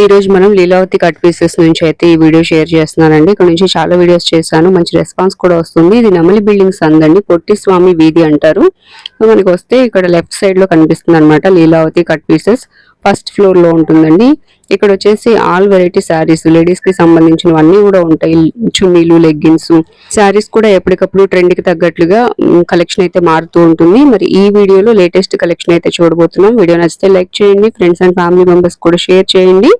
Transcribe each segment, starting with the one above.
ఈ రోజు మనం లీలావతి కట్ పీసెస్ నుంచి అయితే ఈ వీడియో షేర్ చేస్తున్నానండి. ఇక్కడ నుంచి చాలా వీడియోస్ చేశాను. మంచి రెస్పాన్స్ కూడా వస్తుంది. ఇది నమలి బిల్డింగ్స్ అందండి. పొట్టి స్వామి వీధి అంటారు. మనకి వస్తే ఇక్కడ లెఫ్ట్ సైడ్లో కనిపిస్తుంది అనమాట లీలావతి కట్ పీసెస్. ఫస్ట్ ఫ్లోర్లో ఉంటుందండి. ఇక్కడ వచ్చేసి ఆల్ వెరైటీ శారీస్ లేడీస్కి సంబంధించినవన్నీ కూడా ఉంటాయి. చున్నీలు లెగ్గిన్స్ శారీస్ కూడా ఎప్పటికప్పుడు ట్రెండ్కి తగ్గట్లుగా కలెక్షన్ అయితే మారుతూ ఉంటుంది. మరి ఈ వీడియోలో లేటెస్ట్ కలెక్షన్ అయితే చూడబోతున్నాం. వీడియో నచ్చితే లైక్ చేయండి. ఫ్రెండ్స్ అండ్ ఫ్యామిలీ మెంబర్స్ కూడా షేర్ చేయండి.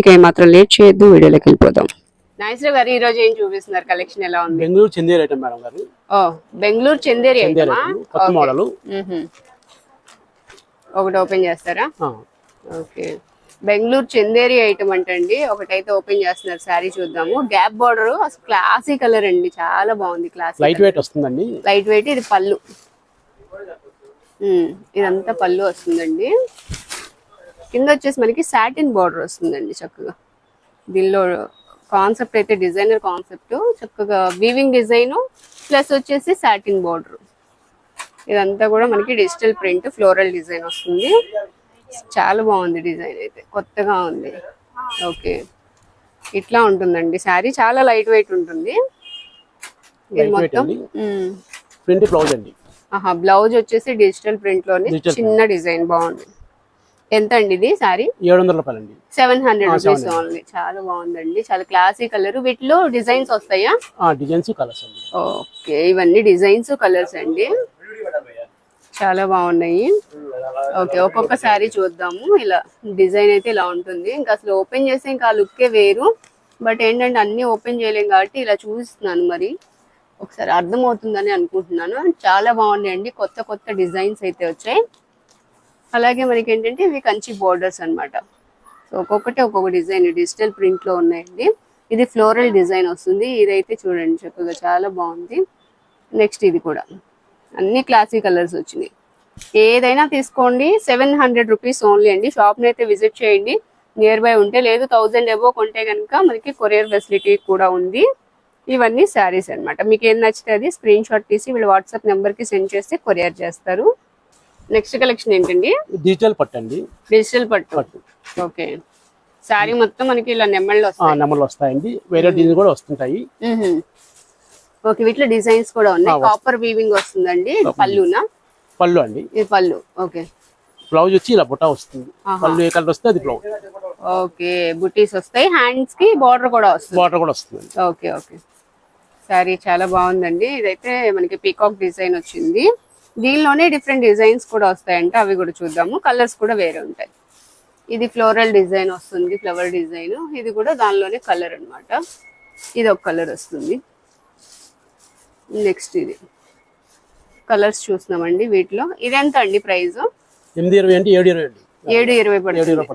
ఇక ఏమాత్రం లేట్ చేయొద్దు. వీడియోలోకి వెళ్ళిపోదాం. నాగేశ్వర గారు ఈ రోజు ఏం చూపిస్తున్నారు? కలెక్షన్ ఎలా ఉంది? బెంగళూరు చందేరు ఐటమ్ మేడం గారు. ఓ బెంగళూరు చందేరి ఐటమా? కొత్త. మోడల్. ఒకటి ఓపెన్ చేస్తారా? ఓకే. బెంగళూరు చందేరి ఐటమ్ అంటండి. ఒకటైతే ఓపెన్ చేస్తున్నారు. శారీ చూద్దాము. గ్యాప్ బార్డర్ అసలు క్లాసీ కలర్ అండి. చాలా బాగుంది క్లాసీ లైట్ వెయిట్ వస్తుందండి? లైట్ వెయిట్ ఇది పళ్ళు. ఇదంతా పళ్ళు వస్తుందండి. కింద వచ్చేసి మనకి సాటిన్ బార్డర్ వస్తుందండి చక్కగా. దీనిలో కాన్సెప్ట్ అయితే డిజైనర్ కాన్సెప్ట్ చక్కగా వీవింగ్ డిజైన్ ప్లస్ వచ్చేసి సాటిన్ బార్డర్ ఇదంతా కూడా మనకి డిజిటల్ ప్రింట్ ఫ్లోరల్ డిజైన్ వస్తుంది. చాలా బాగుంది డిజైన్ అయితే. కొత్తగా ఉంది. ఓకే. ఇట్లా ఉంటుందండి. శారీ చాలా లైట్ వెయిట్ ఉంటుంది. మొత్తం. ప్రింట్ బ్లౌజ్ అండి. ఆహా బ్లౌజ్ వచ్చేసి డిజిటల్ ప్రింట్లోని చిన్న డిజైన్ బాగుంది. ఎంత అండి ఇది సారీ ఏడు వందల రూపాయలు అండి సెవెన్ హండ్రెడ్ రూపీస్ 700. ఓన్లీ చాలా బాగుందండి. చాలా క్లాసీ కలర్ వీటిలో డిజైన్స్ వస్తాయా? డిజైన్స్ కలర్స్ అండి. ఓకే. ఇవన్నీ డిజైన్స్ కలర్స్ అండి. చాలా బాగున్నాయి. ఓకే ఒక్కొక్క శారీ చూద్దాము. ఇలా డిజైన్ అయితే ఇలా ఉంటుంది. ఇంకా అసలు ఓపెన్ చేస్తే ఇంకా లుక్ లుక్కే వేరు. బట్ ఏంటంటే అన్ని ఓపెన్ చేయలేం కాబట్టి ఇలా చూస్తున్నాను మరి. ఒకసారి అర్థమవుతుందని అనుకుంటున్నాను. చాలా బాగున్నాయండి. కొత్త కొత్త డిజైన్స్ అయితే వచ్చాయి. అలాగే మనకి ఏంటంటే ఇవి కంచి బోర్డర్స్ అన్నమాట. సో ఒక్కొక్కటి ఒక్కొక్క డిజైన్ డిజిటల్ ప్రింట్లో ఉన్నాయండి. ఇది ఫ్లోరల్ డిజైన్ వస్తుంది. ఇదైతే చూడండి చక్కగా చాలా బాగుంది. నెక్స్ట్ ఇది కూడా. అన్ని క్లాసీ కలర్స్ వచ్చినాయి. ఏదైనా తీసుకోండి. సెవెన్ హండ్రెడ్ రూపీస్ ఓన్లీ అండి. షాప్ని అయితే విజిట్ చేయండి. నియర్ బై ఉంటే లేదు థౌజండ్ ఎబో కొంటే కనుక మనకి కొరియర్ ఫెసిలిటీ కూడా ఉంది. ఇవన్నీ శారీస్ అన్నమాట. మీకు ఏం నచ్చితే అది స్క్రీన్ షాట్ తీసి వీళ్ళు వాట్సాప్ నెంబర్కి సెండ్ చేస్తే కొరియర్ చేస్తారు. నెక్స్ట్ కలెక్షన్ ఏంటండి? డిజిటల్ పట్టు అండి. డిజిటల్ పట్టు. ఓకే. శారీ మొత్తం మనకి ఇలా నెమ్మళ్ళు వస్తాయి. నెంబర్లు వస్తాయండి. వేరే డిజైన్ కూడా వస్తుంటాయి. ఓకే వీటిలో డిజైన్స్ కూడా ఉన్నాయి. కాపర్ వీవింగ్ వస్తుందండి. పళ్ళునా? పళ్ళు అండి. ఇది పళ్ళు? ఓకే. బ్లౌజ్ వచ్చి ఇలా బుట్ట వస్తుంది. పళ్ళు ఏ కలర్ వస్తే అది బ్లౌజ్ ఓకే. బుటీస్ వస్తాయి. హ్యాండ్స్కి బార్డర్ కూడా వస్తుంది. బార్డర్ కూడా వస్తుంది ఓకే ఓకే. సారీ చాలా బాగుందండి. ఇదైతే మనకి పీకాక్ డిజైన్ వచ్చింది. దీనిలోనే డిఫరెంట్ డిజైన్స్ కూడా వస్తాయంట. అవి కూడా చూద్దాము. కలర్స్ కూడా వేరే ఉంటాయి. ఇది ఫ్లోరల్ డిజైన్ వస్తుంది ఫ్లవర్ డిజైన్ ఇది కూడా దానిలోనే కలర్ అన్నమాట. ఇది ఒక కలర్ వస్తుంది. నెక్స్ట్ ఇది. కలర్స్ చూస్తున్నామండి వీటిలో. ఇదెంత అండి ప్రైస్ ఎనిమిది ఇరవై అంటే ఏడు ఇరవై అండి. ఏడు ఇరవై పడుతుంది.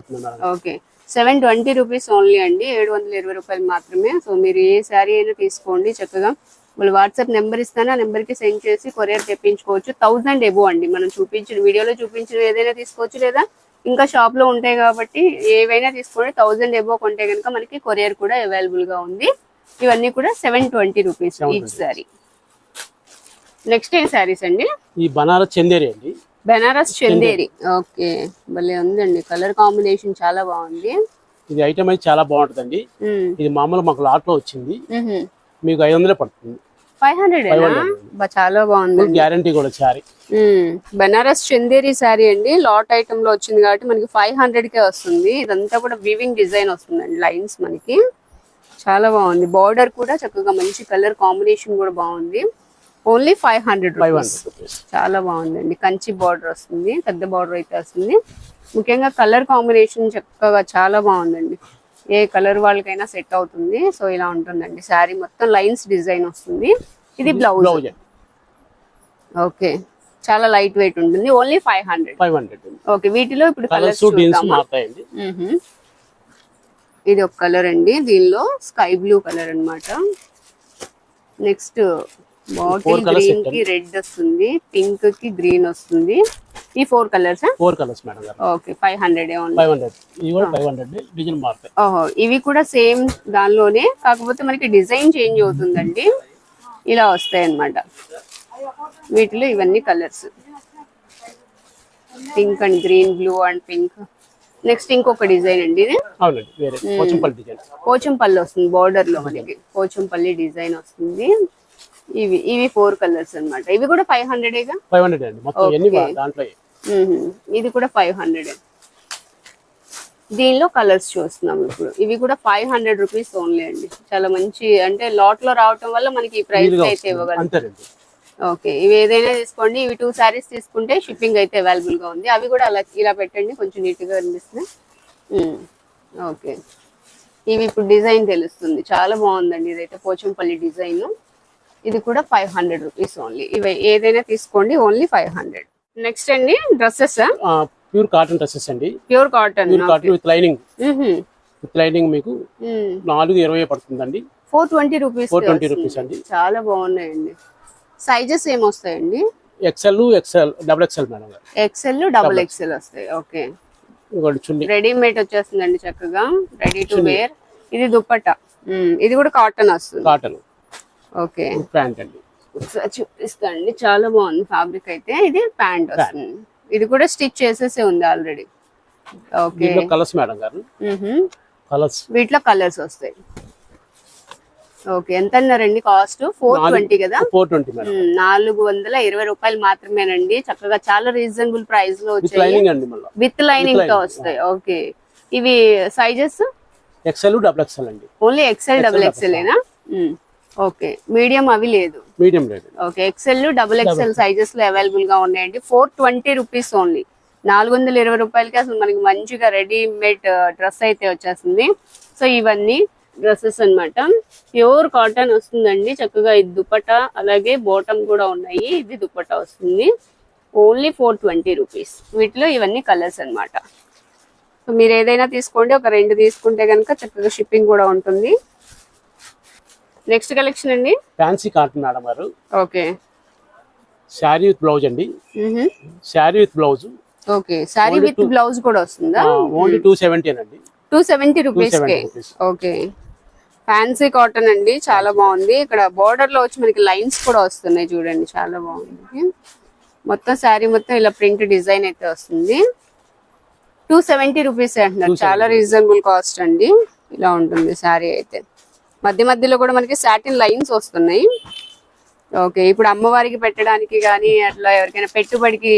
Okay. Seven twenty rupees only అండి. ఏడు వందల ఇరవై రూపాయలు మాత్రమే. సో మీరు ఏ శారీ అయినా తీసుకోండి చక్కగా. వాళ్ళు వాట్సాప్ నెంబర్ ఇస్తాను. ఆ నెంబర్కి సెండ్ చేసి కొరియర్ తెప్పించుకోవచ్చు. థౌజండ్ ఎబో అండి. మనం చూపించిన వీడియోలో చూపించిన ఏదైనా తీసుకోవచ్చు లేదా? ఇంకా షాప్లో ఉంటాయి కాబట్టి ఏవైనా తీసుకోండి. థౌజండ్ ఎబో కొంటే కనుక మనకి కొరియర్ కూడా అవైలబుల్గా ఉంది. ఇవన్నీ కూడా seven twenty rupees each sari. Next ఏ శారీస్ అండి? ఈ బనారస్ చందేరి అండి. బెనారస్ చందేరి. ఓకే. భలే ఉందండి. కలర్ కాంబినేషన్ చాలా బాగుంది. ఇది ఐటమ్ అయితే చాలా బాగుంటుందండి. ఇది మామూలు మాకు లాట్లో వచ్చింది. మీకు ఐదు వందలే పడుతుంది. ఫైవ్ హండ్రెడ్ చాలా బాగుంది గ్యారంటీ కూడా మ్మ్. బెనారస్ చందేరి శారీ అండి. లాట్ ఐటమ్లో వచ్చింది కాబట్టి మనకి ఫైవ్ హండ్రెడ్ కే వస్తుంది. ఇదంతా కూడా వివింగ్ డిజైన్ వస్తుందండి. లైన్స్ మనకి. చాలా బాగుంది. బార్డర్ కూడా చక్కగా మంచి కలర్ కాంబినేషన్ కూడా బాగుంది. Only five hundred rupees. చాలా బాగుందండి. కంచి బార్డర్ వస్తుంది పెద్ద బార్డర్ అయితే వస్తుంది. ముఖ్యంగా కలర్ కాంబినేషన్ చక్కగా చాలా బాగుందండి. ఏ కలర్ వాళ్ళకైనా సెట్ అవుతుంది. సో ఇలా ఉంటుందండి. శారీ మొత్తం లైన్స్ డిజైన్ వస్తుంది. ఇది బ్లౌజ్. ఓకే. చాలా లైట్ వెయిట్ ఉంటుంది. Only five hundred. Five hundred okay వీటిలో ఇప్పుడు కలర్స్ మ్మ్హ. ఇది ఒక కలర్ అండి. దీనిలో స్కై బ్లూ కలర్ అన్నమాట. నెక్స్ట్ బాటిల్ గ్రీన్కి రెడ్ వస్తుంది పింక్కి గ్రీన్ వస్తుంది. ఈ four colours four colours madam okay five hundred five hundred ఇది కూడా ఫైవ్ హండ్రెడ్ డిజైన్ మారుతాయి ఓహో ఇవి కూడా సేమ్ దానిలోనే కాకపోతే మనకి డిజైన్ చేంజ్ అవుతుందండి. ఇలా వస్తాయి అన్నమాట వీటిలో ఇవన్నీ colours pink and green blue and pink next ఇంకొక డిజైన్ అండి ఇది. వేరే. పోచంపల్లి డిజైన్ పోచంపల్లి వస్తుంది బార్డర్లో మనకి. పోచంపల్లి డిజైన్ వస్తుంది. ఇవి ఇవి ఫోర్ కలర్స్ అన్నమాట. ఇవి కూడా ఫైవ్ హండ్రెడేగా ఫైవ్ హండ్రెడ్ అండి. మొత్తం ఎన్ని వా- దాంట్లో ఇది కూడా ఫైవ్ హండ్రెడ్ దీనిలో కలర్స్ చూస్తున్నాం ఇప్పుడు. ఇవి కూడా ఫైవ్ హండ్రెడ్ రూపీస్ ఓన్లీ అండి. చాలా మంచి అంటే లాట్లో రావటం వల్ల మనకి ఈ ప్రైస్ అయితే వస్తుంది. ఇవ్వగలం. అంతేనండి ఓకే ఇవి ఏదైనా తీసుకోండి. ఇవి టూ శారీస్ తీసుకుంటే షిప్పింగ్ అయితే అవైలబుల్గా ఉంది. అవి కూడా అలా ఇలా పెట్టండి. కొంచెం నీట్గా కనిపిస్తుంది ఓకే ఇవి ఇప్పుడు డిజైన్ తెలుస్తుంది. చాలా బాగుందండి. ఇదైతే పోచంపల్లి డిజైన్. ఇది కూడా ఫైవ్ హండ్రెడ్ రూపీస్ ఓన్లీ ఇవి ఏదైనా తీసుకోండి ఓన్లీ ఫైవ్ హండ్రెడ్ నెక్స్ట్ అండి డ్రెస్సెస్ ప్యూర్ కాటన్ డ్రెస్సెస్ అండి. Pure cotton pure cotton with lining with lining మీకు నాలుగు ఇరవై పడుతుందండి. Four twenty rupees four twenty rupees అండి. చాలా బాగున్నాయండి. Sizes ఏమొస్తాయండి XL XL double XL madam XL double XL వస్తాయి. ఓకే రెడీమేడ్ వచ్చేస్తుందండి చక్కగా. రెడీ టు వేర్ ఇది దుప్పట్టా. మ్మ్. ఇది కూడా కాటన్ వస్తుంది. Cotton okay. ప్యాంట్ అండి. ఒకసారి చూపిస్తాండి చాలా బాగుంది ఫ్యాబ్రిక్ అయితే. ఇది ప్యాంట్ వస్తుంది. ఇది కూడా స్టిచ్ చేసేసే ఉంది ఆల్రెడీ. ఓకే. కలర్స్ మేడం గారు. కలర్స్. వీటిలో కలర్స్ వస్తాయి. ఓకే. ఎంత అన్నారండి కాస్ట్ ఫోర్ ట్వంటీ కదా? Four twenty. నాలుగు వందల ఇరవై రూపాయలు మాత్రమేనండి. చక్కగా చాలా రీజనబుల్ ప్రైస్లో వచ్చాయి. With lining. తో వస్తాయి. ఓకే. ఇవి సైజెస్? ఎక్సెల్ డబుల్ ఎక్సెల్ అండి. ఓన్లీ ఎక్సెల్ డబుల్ ఎక్సెల్ ఏనా? ఓకే. మీడియం అవి లేదు. Medium rate okay. XL double XL సైజెస్లో అవైలబుల్గా ఉన్నాయండి. ఫోర్ ట్వంటీ రూపీస్ ఓన్లీ నాలుగు వందల ఇరవై రూపాయలకి అసలు మనకి మంచిగా రెడీమేడ్ డ్రెస్ అయితే వచ్చేస్తుంది. సో ఇవన్నీ డ్రెస్సెస్ అన్నమాట. ప్యూర్ కాటన్ వస్తుందండి. చక్కగా ఇది దుపట్టా అలాగే బాటమ్ కూడా ఉన్నాయి. ఇది దుపట్టా వస్తుంది. ఓన్లీ ఫోర్ ట్వంటీ రూపీస్ వీటిలో ఇవన్నీ కలర్స్ అన్నమాట. సో మీరు ఏదైనా తీసుకోండి. ఒక రెండు తీసుకుంటే కనుక చక్కగా షిప్పింగ్ కూడా ఉంటుంది. నెక్స్ట్ కలెక్షన్ అండి? ఫ్యాన్సీ కాటన్ మేడం గారు. ఓకే. శారీ విత్ బ్లౌజ్ అండి. Sari with blouse. Okay. Sari with blouse కూడా వస్తుందా? ఓన్లీ టూ సెవెంటీ అండి. టూ సెవెంటీ రూపీస్కి? 270 rupees. ఓకే. ఫ్యాన్సీ కాటన్ అండి. చాలా బాగుంది. ఇక్కడ బోర్డర్లో వచ్చి మనకి లైన్స్ కూడా వస్తున్నాయి చూడండి. చాలా బాగుంది. మొత్తం శారీ మొత్తం ఇలా ప్రింట్ డిజైన్ అయితే వస్తుంది. టూ సెవెంటీ రూపీస్ అంటున్నారు. చాలా రీజనబుల్ కాస్ట్ అండి. ఇలా ఉంటుంది శారీ అయితే. మధ్య మధ్యలో కూడా మనకి సాటిన్ లైన్స్ వస్తున్నాయి. ఓకే ఇప్పుడు అమ్మవారికి పెట్టడానికి కానీ అట్లా ఎవరికైనా పెట్టుబడికి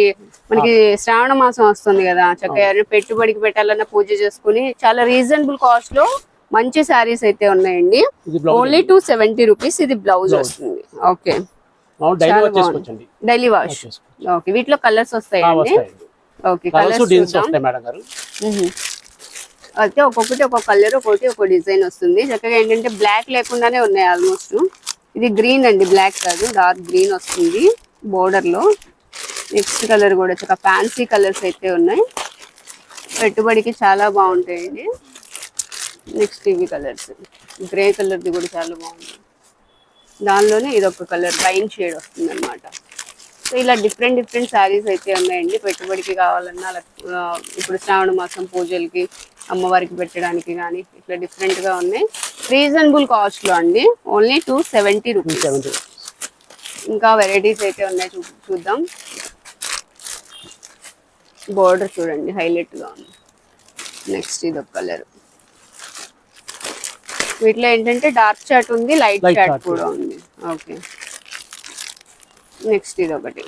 మనకి శ్రావణ మాసం వస్తుంది కదా చక్కగా ఎవరైనా పెట్టుబడికి పెట్టాలన్న పూజ చేసుకుని చాలా రీజనబుల్ కాస్ట్లో మంచి శారీస్ అయితే ఉన్నాయండి. ఓన్లీ టూ సెవెంటీ రూపీస్ ఇది బ్లౌజ్ వస్తుంది. ఓకే డైలీ వాష్ ఓకే వీటిలో కలర్స్ వస్తాయండి. ఓకే కలర్స్ కలర్స్ డీల్స్ వస్తాయి మేడం గారు అయితే ఒక్కొక్కటి ఒక్కొక్క కలర్ ఒక్కొక్కటి ఒక్కొక్క డిజైన్ వస్తుంది. చక్కగా ఏంటంటే బ్లాక్ లేకుండానే ఉన్నాయి ఆల్మోస్ట్. ఇది గ్రీన్ అండి బ్లాక్ కాదు డార్క్ గ్రీన్ వస్తుంది బోర్డర్లో నెక్స్ట్ కలర్ కూడా చక్కగా ఫ్యాన్సీ కలర్స్ అయితే ఉన్నాయి. పెట్టుబడికి చాలా బాగుంటాయండి. నెక్స్ట్ ఇవి కలర్స్. గ్రే కలర్ది కూడా చాలా బాగుంది. దానిలోనే ఇది ఒక కలర్ వైన్ షేడ్ వస్తుంది అనమాట సో ఇలా డిఫరెంట్ డిఫరెంట్ శారీస్ అయితే ఉన్నాయండి పెట్టుబడికి కావాలన్నా ఇప్పుడు శ్రావణ మాసం పూజలకి అమ్మవారికి పెట్టడానికి కానీ ఇట్లా డిఫరెంట్గా ఉన్నాయి. రీజనబుల్ కాస్ట్లో అండి. Only two seventy rupees. ఇంకా వెరైటీస్ అయితే ఉన్నాయి చూద్దాం. బోర్డర్ చూడండి హైలైట్గా ఉంది. నెక్స్ట్ ఇది ఒక కలర్. వీటిలో ఏంటంటే డార్క్ చాట్ ఉంది లైట్ చాట్ కూడా ఉంది. ఓకే. నెక్స్ట్ ఇది ఒకటి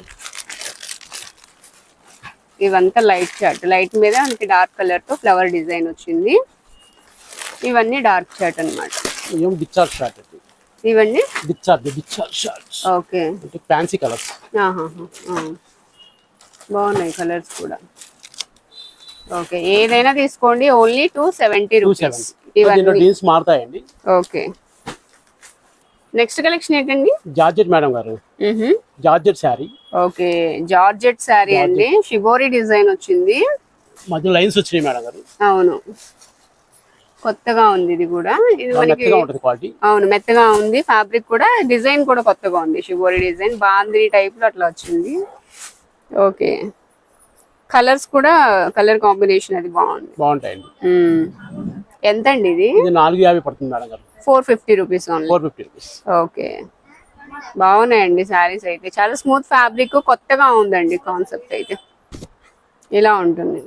ఇవంతా లైట్ చాట్ లైట్ మీద మనకి డార్క్ కలర్తో ఫ్లవర్ డిజైన్ వచ్చింది. ఇవన్నీ డార్క్ షార్ట్ అండి ఇవన్నీ? ఓకే. Fancy colours. బాగున్నాయి కలర్స్ కూడా. ఓకే ఏదైనా తీసుకోండి. Only two seventy rupees. ఇవన్నీ. మారుతాయండి. ఓకే. నెక్స్ట్ కలెక్షన్ ఏంటండి? జార్జెట్ మేడం గారు. Georgette sari. Okay georgette sari అండి. షిబోరి డిజైన్ వచ్చింది. మధ్య లైన్స్ వచ్చినాయి మేడం గారు. అవును. కొత్తగా ఉంది ఇది కూడా. ఇది మనకి అవును మెత్తగా ఉంది. ఫ్యాబ్రిక్ కూడా డిజైన్ కూడా కొత్తగా ఉంది. షిబోరి డిజైన్ బాందిని టైప్లో అట్లా వచ్చింది. ఓకే. కలర్స్ కూడా కలర్ కాంబినేషన్ అది బాగుంది. బాగుంటాయండి. ఎంత అండి ఇది? ఇది నాలుగు యాభై పడుతుంది మేడం గారు. Four fifty rupees four fifty rupees okay బాగున్నాయండి శారీస్ అయితే. చాలా స్మూత్ ఫ్యాబ్రిక్ కొత్తగా ఉందండి కాన్సెప్ట్ అయితే. ఇలా ఉంటుంది.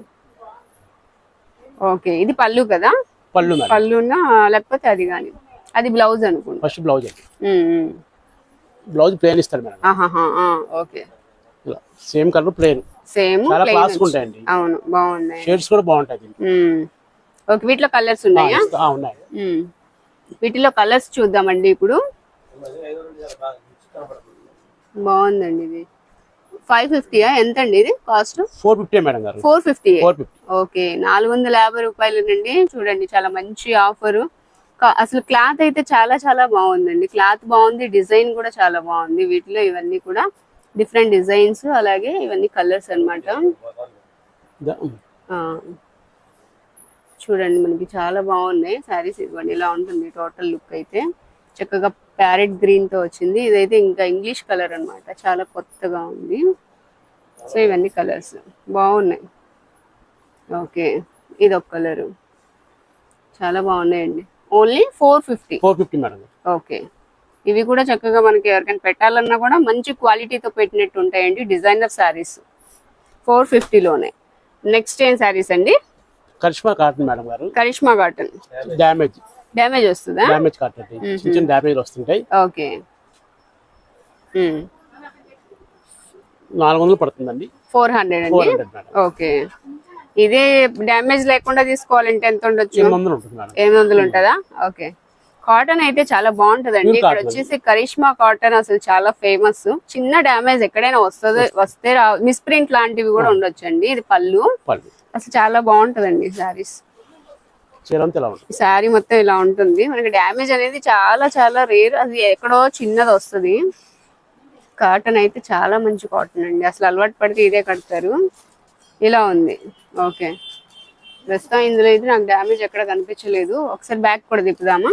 ఓకే ఇది పళ్ళు కదా? పళ్ళు మేడం. పళ్ళునా? లేకపోతే అది కానీ అది బ్లౌజ్ అనుకుంటా. First blouse. బ్లౌజ్ ప్లేన్ ఇస్తారు madam. Okay. Same colour plain same చాలా క్లాస్ ఉంటాయండి. అవును బాగున్నాయి. షేడ్స్ కూడా బాగుంటాయి. ఓకే వీటిలో కలర్స్ ఉన్నాయా. వీటిలో కలర్స్ చూద్దామండి ఇప్పుడు. బాగుందండి ఇది. ఫైవ్ ఫిఫ్టీయా ఎంత అండి ఇది కాస్ట్? ఫోర్ ఫిఫ్టీ మేడం గారు. ఫోర్ ఫిఫ్టీ ఓకే నాలుగు వందల యాభై రూపాయలు నుండి చూడండి చాలా మంచి ఆఫర్. అసలు క్లాత్ అయితే చాలా చాలా బాగుందండి. క్లాత్ బాగుంది డిజైన్ కూడా చాలా బాగుంది. వీటిలో ఇవన్నీ కూడా డిఫరెంట్ డిజైన్స్ అలాగే ఇవన్నీ కలర్స్ అన్నమాట. ఆ, చూడండి మనకి చాలా బాగున్నాయి. శారీస్ ఇవ్వండి ఇలా ఉంటుంది టోటల్ లుక్ అయితే. చక్కగా ప్యారెట్ గ్రీన్తో వచ్చింది. ఇదైతే ఇంకా ఇంగ్లీష్ కలర్ అన్నమాట. చాలా కొత్తగా ఉంది. సో ఇవన్నీ కలర్స్ బాగున్నాయి. ఓకే. ఇది ఒక కలరు చాలా బాగున్నాయండి. Only four fifty four fifty madam okay. ఇవి కూడా చక్కగా మనకి ఎవరికైనా పెట్టాలన్నా కూడా మంచి క్వాలిటీతో పెట్టినట్టు ఉంటాయండి డిజైనర్ శారీస్. ఫోర్ ఫిఫ్టీలోనే నెక్స్ట్ ఏం శారీస్ అండి? కరిష్మా కాటన్ మేడం గారు. కరిష్మా కాటన్. డ్యామేజ్. డ్యామేజ్ వస్తుందా? Damage cotton. చిన్న చిన్న డ్యామేజ్ వస్తుంటాయి. ఓకే. నాలుగు వందలు పడుతుందండి. ఫోర్ హండ్రెడ్ అండి? ఓకే. ఇదే డ్యామేజ్ లేకుండా తీసుకోవాలంటే ఎంత ఉండొచ్చు? ఎనిమిది వందలు ఉంటుంది ఓకే. కాటన్ అయితే చాలా బాగుంటదండి. ఇక్కడ. వచ్చేసి కరిష్మా కాటన్ అసలు చాలా ఫేమస్ చిన్న డ్యామేజ్ ఎక్కడైనా వస్తుంది వస్తే మిస్ప్రింట్ లాంటివి కూడా ఉండొచ్చండి. ఇది పళ్ళు. పళ్ళు. అసలు చాలా బాగుంటదండి శారీస్. శారీ మొత్తం ఇలా ఉంటుంది. మనకి డ్యామేజ్ అనేది చాలా చాలా రేర్. అది ఎక్కడో చిన్నది వస్తుంది. కాటన్ అయితే చాలా మంచి కాటన్ అండి. అసలు అలవాటు పడితే ఇదే కడతారు. ఇలా ఉంది. ఓకే. ప్రస్తుతం ఇందులో అయితే నాకు డ్యామేజ్ ఎక్కడ కనిపించలేదు. ఒకసారి బ్యాక్ కూడా తిప్పుదామా?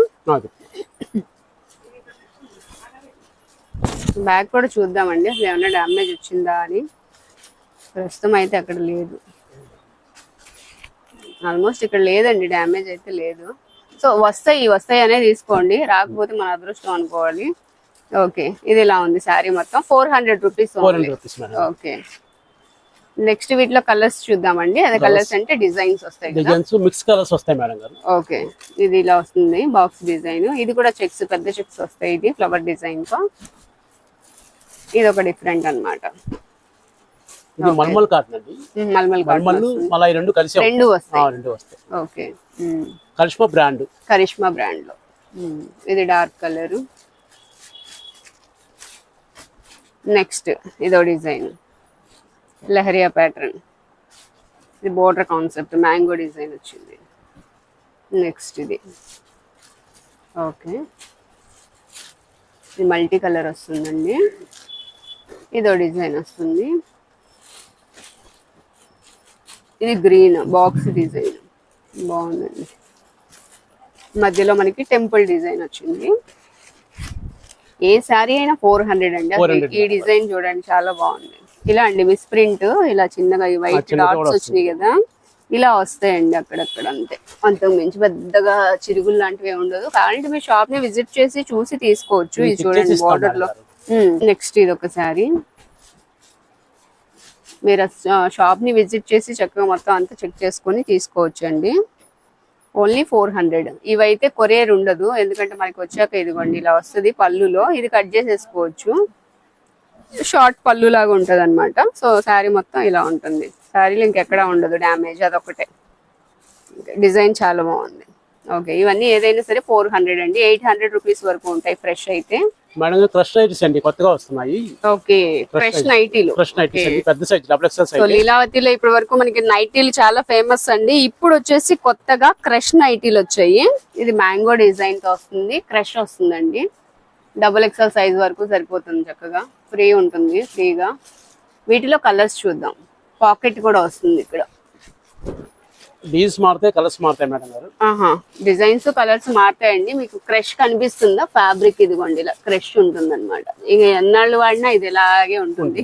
బ్యాక్ కూడా చూద్దామండి. అసలు ఏమైనా డ్యామేజ్ వచ్చిందా అని. ప్రస్తుతం అయితే అక్కడ లేదు. ఆల్మోస్ట్ ఇక్కడ లేదండి డ్యామేజ్ అయితే లేదు. సో వస్తాయి వస్తాయి అనే తీసుకోండి. రాకపోతే మన అదృష్టం అనుకోవాలి. ఓకే ఇది ఇలా ఉంది శారీ మొత్తం. Four hundred rupees okay. Next వీటిలో కలర్స్ చూద్దామండి. అదే కలర్స్ అంటే డిజైన్స్ వస్తాయి కదా. డిజైన్స్ మిక్స్ కలర్స్ వస్తాయి మేడం గారు. ఓకే ఇది ఇలా వస్తుంది బాక్స్ డిజైన్ ఇది కూడా చెక్స్ పెద్ద చెక్స్ వస్తాయి ఇది ఫ్లవర్ డిజైన్తో. ఇది ఒక డిఫరెంట్ అన్నమాట. ఇది మల్మల్ కాటన్ అండి మల్మల్ మల్మల్ మళ్ళీ రెండు కలిసి రెండు వస్తాయి. రెండు వస్తాయి. ఓకే. కరిష్మా బ్రాండ్. కరిష్మా బ్రాండ్లో. ఇది డార్క్ కలర్. నెక్స్ట్ ఇదో డిజైన్. లహరియా ప్యాటర్న్. ఇది బోర్డర్ కాన్సెప్ట్ మ్యాంగో డిజైన్ వచ్చింది. నెక్స్ట్ ఇది. ఓకే. ఇది మల్టీ కలర్ వస్తుందండి. ఇదో డిజైన్ వస్తుంది. ఇది గ్రీన్ బాక్స్ డిజైన్ బాగుందండి. మధ్యలో మనకి టెంపుల్ డిజైన్ వచ్చింది. ఏ శారీ అయినా ఫోర్ హండ్రెడ్ అండి. అసలు 400 ఈ డిజైన్ చూడండి చాలా బాగుంది. ఇలా అండి మిస్ ప్రింట్ ఇలా చిన్నగా ఈ వైట్ డాట్స్ వచ్చినాయి కదా. ఇలా వస్తాయండి అక్కడక్కడ అంతే. అంతకు మించి పెద్దగా చిరుగులు లాంటివి ఉండదు. కావాలంటే మీ షాప్ని విజిట్ చేసి చూసి తీసుకోవచ్చు. ఇది చూడండి బార్డర్లో. నెక్స్ట్ ఇది ఒక శారీ. మీరు షాప్ని విజిట్ చేసి చక్కగా మొత్తం అంతా చెక్ చేసుకొని తీసుకోవచ్చండి. Only four hundred. ఇవైతే కొరియర్ ఉండదు. ఎందుకంటే మనకి వచ్చాక ఇదిగోండి ఇలా వస్తుంది పళ్ళులో. ఇది కట్ చేసేసుకోవచ్చు. షార్ట్ పళ్ళు లాగా ఉంటుంది అనమాట సో శారీ మొత్తం ఇలా ఉంటుంది. శారీలు ఇంకెక్కడ ఉండదు. డ్యామేజ్ అదొకటే డిజైన్ చాలా బాగుంది. ఓకే ఇవన్నీ ఏదైనా సరే ఫోర్ హండ్రెడ్ అండి. ఎయిట్ హండ్రెడ్ రూపీస్ వరకు ఉంటాయి ఫ్రెష్ అయితే. మేడం క్రష్ నైటీస్ అండి కొత్తగా వస్తున్నాయి. ఓకే ఫ్రెష్ నైటీలు. క్రష్ నైటీస్ అండి పెద్ద size double XL so size లీలావతిలో ఇప్పటి వరకు మనకి నైటీలు చాలా ఫేమస్ అండి. ఇప్పుడు వచ్చేసి కొత్తగా క్రష్ నైటీలు వచ్చాయి. ఇది మ్యాంగో డిజైన్తో వస్తుంది క్రష్ వస్తుందండి. డబుల్ ఎక్స్ఎల్ సైజ్ వరకు సరిపోతుంది చక్కగా. ఫ్రీ ఉంటుంది ఫ్రీగా. వీటిలో కలర్స్ చూద్దాం. పాకెట్ కూడా వస్తుంది ఇక్కడ. డీల్స్ మారుతాయి కలర్స్ మారుతాయి మేడం గారు. ఆహా డిజైన్స్ కలర్స్ మారుతాయండి. మీకు క్రష్ కనిపిస్తుందా? ఫ్యాబ్రిక్ ఇదిగోండి ఇలా క్రష్ ఉంటుంది అనమాట ఇక ఎన్నాళ్ళు వాడినా ఇది ఇలాగే ఉంటుంది.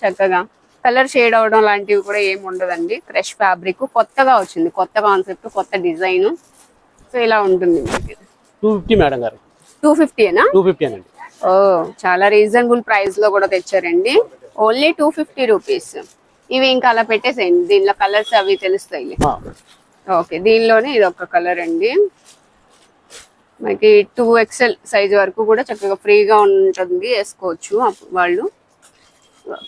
చక్కగా కలర్ షేడ్ అవడం లాంటివి కూడా ఏమి ఉండదండి. క్రష్ ఫ్యాబ్రిక్ కొత్తగా వచ్చింది. కొత్త కాన్సెప్ట్ కొత్త డిజైన్. సో ఇలా ఉంటుంది మీకు. టూ ఫిఫ్టీ మేడం గారు. టూ ఫిఫ్టీనా టూ ఫిఫ్టీ అండి. ఓ చాలా రీజనబుల్ ప్రైస్లో కూడా తెచ్చారండి. ఓన్లీ టూ ఫిఫ్టీ రూపీస్ ఇవి ఇంకా అలా పెట్టేసేయండి. దీనిలో కలర్స్ అవి తెలుస్తాయి. ఓకే దీనిలోనే ఇది ఒక కలర్ అండి. మనకి టూ ఎక్స్ఎల్ సైజ్ వరకు కూడా చక్కగా ఫ్రీగా ఉంటుంది వేసుకోవచ్చు వాళ్ళు.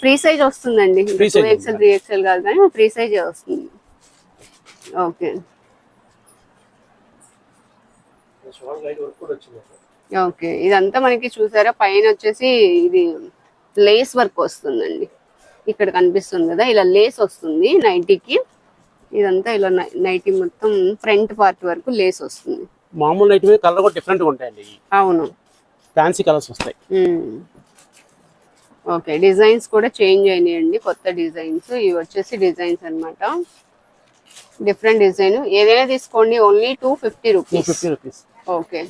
ఫ్రీ సైజ్ వస్తుందండి. టూ ఎక్స్ఎల్ త్రీ ఎక్స్ఎల్ కాదు కానీ ఫ్రీ సైజ్ వస్తుంది. ఓకే. ఓకే ఇదంతా మనకి చూసారా? పైన వచ్చేసి ఇది లేస్ వర్క్ వస్తుందండి. ఇక్కడ కనిపిస్తుంది కదా ఇలా లేస్ వస్తుంది నైటీకి ఇదంతా ఇలా నైటీ మొత్తం ఫ్రంట్ పార్ట్ వరకు లేస్ వస్తుంది. మామూలు నైట్ మీద కలర్ కూడా డిఫరెంట్గా ఉంటాయండి. అవును. ఫ్యాన్సీ కలర్స్ వస్తాయి. ఓకే డిజైన్స్ కూడా చేంజ్ అయినాయండి కొత్త డిజైన్స్. ఇవి వచ్చేసి డిజైన్స్ అన్నమాట. డిఫరెంట్ డిజైన్ ఏదైనా తీసుకోండి only two fifty rupees fifty rupees okay.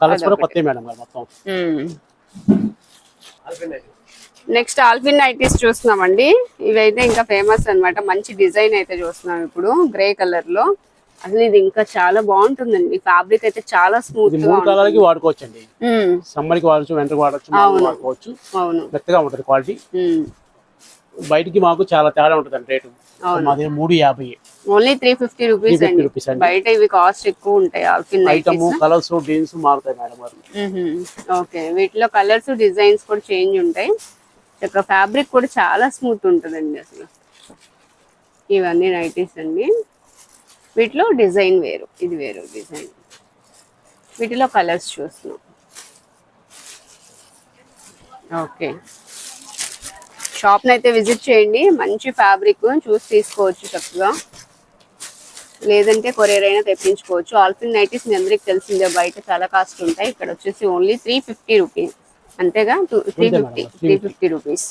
Colours కూడా. కొత్త మేడం మొత్తం. నెక్స్ట్ ఆల్ఫిన్ నైటీస్ చూస్తున్నామండి. ఇవైతే ఇంకా ఫేమస్ అన్నమాట. మంచి డిజైన్ అయితే చూస్తున్నాం ఇప్పుడు గ్రే కలర్లో. అసలు ఇది ఇంకా చాలా బాగుంటుందండి. ఫ్యాబ్రిక్ అయితే చాలా స్మూత్ వాడుకోవచ్చు అండి ఉమ్, సమ్మర్కి వాడచ్చు వెంటకి వాడచ్చు వాడుకోవచ్చు. అవును. మెత్తగా ఉంటుంది క్వాలిటీ. బయటికి మాకు చాలా తేడా ఉంటుంది రేటు. మాది మూడు యాభై. ఓన్లీ త్రీ ఫిఫ్టీ రూపీస్ 350 అండి. రూపీస్. బయట ఇవి కాస్ట్ ఎక్కువ ఉంటాయి ఆల్ఫిన్ ఐటమ్ కలర్స్ డీన్స్ మారుతాయి మేడం ఓకే. వీటిలో కలర్స్ డిజైన్స్ కూడా చేంజ్ ఉంటాయి. యొక్క ఫ్యాబ్రిక్ కూడా చాలా స్మూత్ ఉంటుందండి అసలు. ఇవన్నీ నైటీస్ అండి. వీటిలో డిజైన్ వేరు. ఇది వేరు డిజైన్. వీటిలో కలర్స్ చూస్తున్నాం. ఓకే. షాప్ని అయితే విజిట్ చేయండి. మంచి ఫ్యాబ్రిక్ చూసి తీసుకోవచ్చు చక్కగా. లేదంటే కొరియర్ అయినా తెప్పించుకోవచ్చు. ఆల్ఫిన్ నైటీస్ మీ అందరికి తెలిసిందే. బయట చాలా కాస్ట్ ఉంటాయి. ఇక్కడ వచ్చేసి ఓన్లీ త్రీ ఫిఫ్టీ రూపీస్. అంతేగా త్రీ అంతే ఫిఫ్టీ త్రీ ఫిఫ్టీ రూపీస్